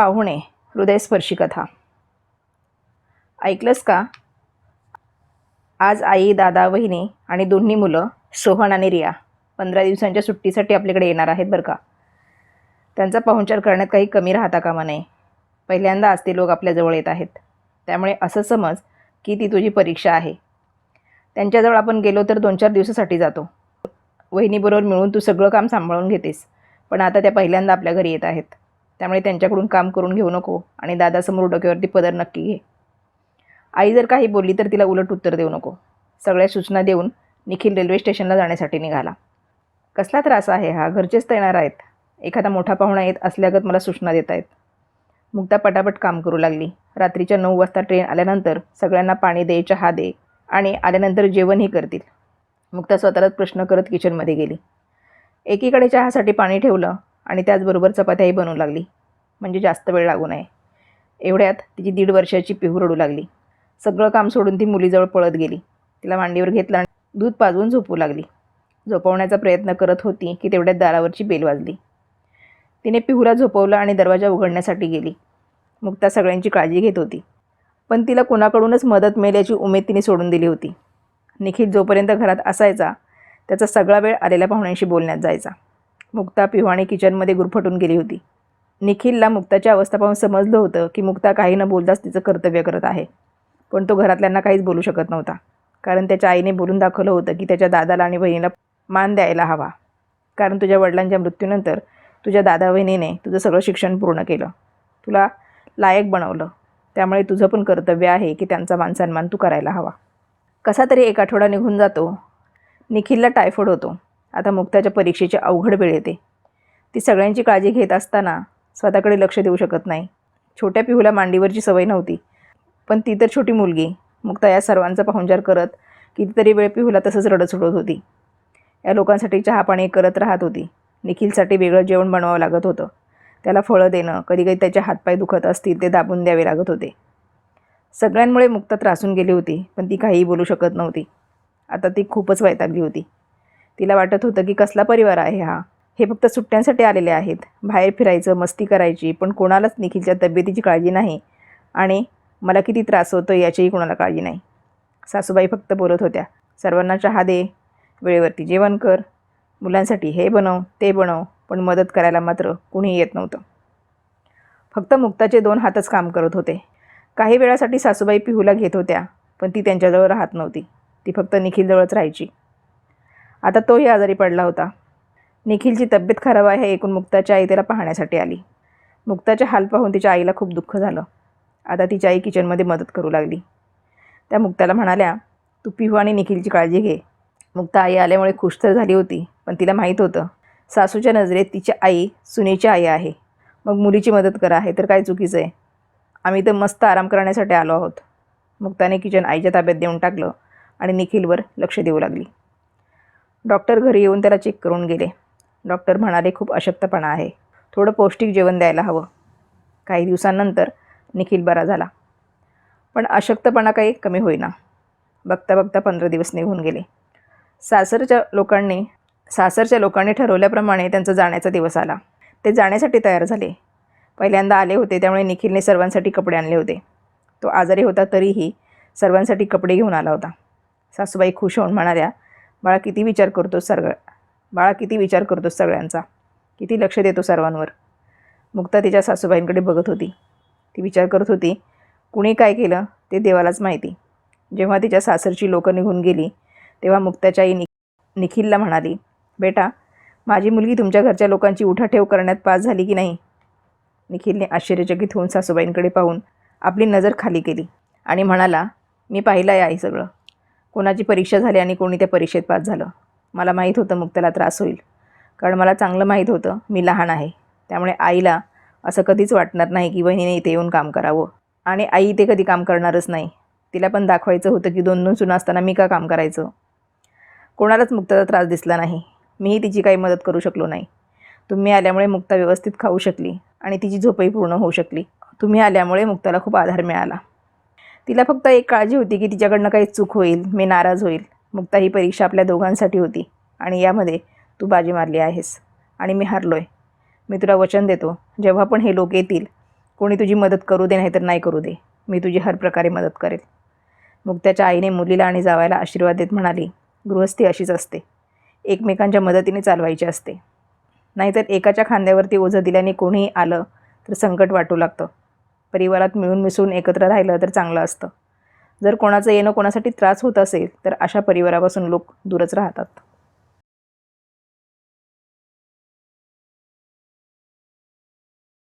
पाहुणे हृदयस्पर्शी कथा. ऐकलंस का? आज आई दादा वहिनी आणि दोन्ही मुलं सोहन आणि रिया पंधरा दिवसांच्या सुट्टीसाठी आपल्याकडे येणार आहेत बरं का? त्यांचा पाहुणचार करण्यात काही कमी राहता कामा नये. पहिल्यांदा आज ते लोक आपल्याजवळ येत आहेत. त्यामुळे असं समज की ती तुझी परीक्षा आहे. त्यांच्याजवळ आपण गेलो तर दोन चार दिवसासाठी जातो. वहिनीबरोबर मिळून तू सगळं काम सांभाळून घेतेस पण आता त्या पहिल्यांदा आपल्या घरी येत आहेत. त्यामुळे त्यांच्याकडून काम करून घेऊ नको आणि दादासमोर डोक्यावरती पदर नक्की घे. आई जर काही बोलली तर तिला उलट उत्तर देऊ नको. सगळ्या सूचना देऊन निखिल रेल्वे स्टेशनला जाण्यासाठी निघाला. कसला त्रास आहे हा? घरचेच तर येणार आहेत. एखादा मोठा पाहुणा येत असल्यागत मला सूचना देत आहेत. मुक्ता पटापट काम करू लागली. रात्रीच्या नऊ वाजता ट्रेन आल्यानंतर सगळ्यांना पाणी दे चहा दे आणि आल्यानंतर जेवणही करतील. मुक्ता स्वतःलाच प्रश्न करत किचनमध्ये गेली. एकीकडे चहासाठी पाणी ठेवलं आणि त्याचबरोबर चपात्याही बनवू लागली. म्हणजे जास्त वेळ लागू नये. एवढ्यात तिची दीड वर्षाची पिहू रडू लागली. सगळं काम सोडून ती मुलीजवळ पळत गेली. तिला मांडीवर घेतलं आणि दूध पाजवून झोपू लागली. झोपवण्याचा प्रयत्न करत होती की तेवढ्यात दारावरची बेल वाजली. तिने पिहूला झोपवलं आणि दरवाजा उघडण्यासाठी गेली. मुक्ता सगळ्यांची काळजी घेत होती. पण तिला कोणाकडूनच मदत मिळेल याची उमेद तिने सोडून दिली होती. निखिल जोपर्यंत घरात असायचा त्याचा सगळा वेळ आलेल्या पाहुण्यांशी बोलण्यात जायचा. मुक्ता पिहू किचनमध्ये गुरफटून गेली होती. निखिलला मुक्ताची अवस्था पाहून समजलं होतं की मुक्ता काही न बोलताच तिचं कर्तव्य करत आहे. पण तो घरातल्यांना काहीच बोलू शकत नव्हता. कारण त्याच्या आईने बोलून दाखवलं होतं की त्याच्या दादाला आणि बहिणीला मान द्यायला हवा. कारण तुझ्या वडिलांच्या मृत्यूनंतर तुझ्या दादा बहिणीने तुझं सगळं शिक्षण पूर्ण केलं. तुला लायक बनवलं. त्यामुळे तुझं पण कर्तव्य आहे की त्यांचा मानसन्मान तू करायला हवा. कसा तरी एक आठवडा निघून जातो. निखिलला टायफॉईड होतो. आता मुक्ताच्या परीक्षेची अवघड वेळ येते. ती सगळ्यांची काळजी घेत असताना स्वतःकडे लक्ष देऊ शकत नाही. छोट्या पिहूला मांडीवरची सवय नव्हती. पण ती तर छोटी मुलगी. मुक्ता या सर्वांचा पाहुणचार करत कितीतरी वेळ पिहूला तसंच रडत सुडत होती. या लोकांसाठी चहापाणी करत राहत होती. निखिलसाठी वेगळं जेवण बनवावं लागत होतं. त्याला फळं देणं कधी कधी त्याचे हातपाय दुखत असतील ते दाबून द्यावे लागत होते. सगळ्यांमुळे मुक्ता त्रासून गेली होती पण ती काहीही बोलू शकत नव्हती. आता ती खूपच वैतागली होती. तिला वाटत होतं की कसला परिवार आहे हा. हे फक्त सुट्ट्यांसाठी आलेले आहेत. बाहेर फिरायचं मस्ती करायची पण कोणालाच निखिलच्या तब्येतीची काळजी नाही. आणि मला किती त्रास होतो याचीही कोणाला काळजी नाही. सासूबाई फक्त बोलत होत्या सर्वांना चहा दे वेळेवरती जेवण कर मुलांसाठी हे बनव ते बनव पण मदत करायला मात्र कुणीही येत नव्हतं. फक्त मुक्ताचे दोन हातच काम करत होते. काही वेळासाठी सासूबाई पिहूला घेत होत्या पण ती त्यांच्याजवळ राहत नव्हती. ती फक्त निखिलजवळच राहायची. आता तोही आजारी पडला होता. निखिलची तब्येत खराब आहे हे ऐकून मुक्ताची आई त्याला पाहण्यासाठी आली. मुक्ताच्या हाल पाहून तिच्या आईला खूप दुःख झालं. आता तिची आई किचनमध्ये मदत करू लागली. त्या मुक्ताला म्हणाल्या तू पिहू आणि निखिलची काळजी घे. मुक्ता आई आल्यामुळे खुश तर झाली होती पण तिला माहीत होतं सासूच्या नजरेत तिची आई सुनेची आई आहे. मग मुलीची मदत करा हे तर काय चुकीचं आहे. आम्ही तर मस्त आराम करण्यासाठी आलो आहोत. मुक्ताने किचन आईच्या ताब्यात देऊन टाकलं आणि निखिलवर लक्ष देऊ लागली. डॉक्टर घरी येऊन त्याला चेक करून गेले. डॉक्टर म्हणाले खूप अशक्तपणा आहे. थोडं पौष्टिक जेवण द्यायला हवं. काही दिवसांनंतर निखिल बरा झाला. पण अशक्तपणा काही कमी होईना. बघता बघता पंधरा दिवस निघून गेले. सासरच्या लोकांनी सासरच्या लोकांनी ठरवल्याप्रमाणे त्यांचा जाण्याचा दिवस आला. ते जाण्यासाठी तयार झाले. पहिल्यांदा आले होते त्यामुळे निखिलने सर्वांसाठी कपडे आणले होते. तो आजारी होता तरीही सर्वांसाठी कपडे घेऊन आला होता. सासूबाई खुश होऊन म्हणाल्या बाळा किती विचार करतोस सगळं बाळा किती विचार करतोस सगळ्यांचा. किती लक्ष देतो सर्वांवर. मुक्ता तिच्या सासूबाईंकडे बघत होती. ती विचार करत होती कुणी काय केलं ते देवालाच माहिती. जेव्हा तिच्या सासरची लोकं निघून गेली तेव्हा मुक्ताच्या आई नि निखिलला म्हणाली बेटा माझी मुलगी तुमच्या घरच्या लोकांची उठाठेव करण्यात पास झाली की नाही? निखिलने आश्चर्यचकित होऊन सासूबाईंकडे पाहून आपली नजर खाली केली आणि म्हणाला मी पाहिलं आहे आई सगळं. कोणाची परीक्षा झाली आणि कोणी त्या परीक्षेत पास झालं. मला माहीत होतं मुक्ताला त्रास होईल. कारण मला चांगलं माहीत होतं मी लहान आहे. त्यामुळे आईला असं कधीच वाटणार नाही की बहिणीने इथे येऊन काम करावं. आणि आई इथे कधी काम करणारच नाही. तिला पण दाखवायचं होतं की दोन दोन सुना असताना मी का काम करायचं? कोणालाच मुक्ताचा त्रास दिसला नाही. मीही तिची काही मदत करू शकलो नाही. तुम्ही आल्यामुळे मुक्ता व्यवस्थित खाऊ शकली आणि तिची झोपही पूर्ण होऊ शकली. तुम्ही आल्यामुळे मुक्ताला खूप आधार मिळाला. तिला फक्त एक काळजी होती की तिच्याकडनं काही चूक होईल मी नाराज होईल. मुक्ता ही परीक्षा आपल्या दोघांसाठी होती आणि यामध्ये तू बाजी मारली आहेस आणि मी हारलो आहे मी तुला वचन देतो जेव्हा पण हे लोक येतील कोणी तुझी मदत करू दे नाही तर नाही करू दे. मी तुझी हर प्रकारे मदत करेल. मग त्याच्या आईने मुलीला आणि जावायला आशीर्वाद देत म्हणाली गृहस्थी अशीच असते. एकमेकांच्या मदतीने चालवायची असते. नाहीतर एकाच्या खांद्यावरती ओझं दिल्याने कोणीही आलं तर संकट वाटू लागतं. परिवारात मिळून मिसळून एकत्र राहिलं तर चांगलं असतं. जर कोणाचं येणं कोणासाठी त्रास होत असेल तर अशा परिवारापासून लोक दूरच राहतात.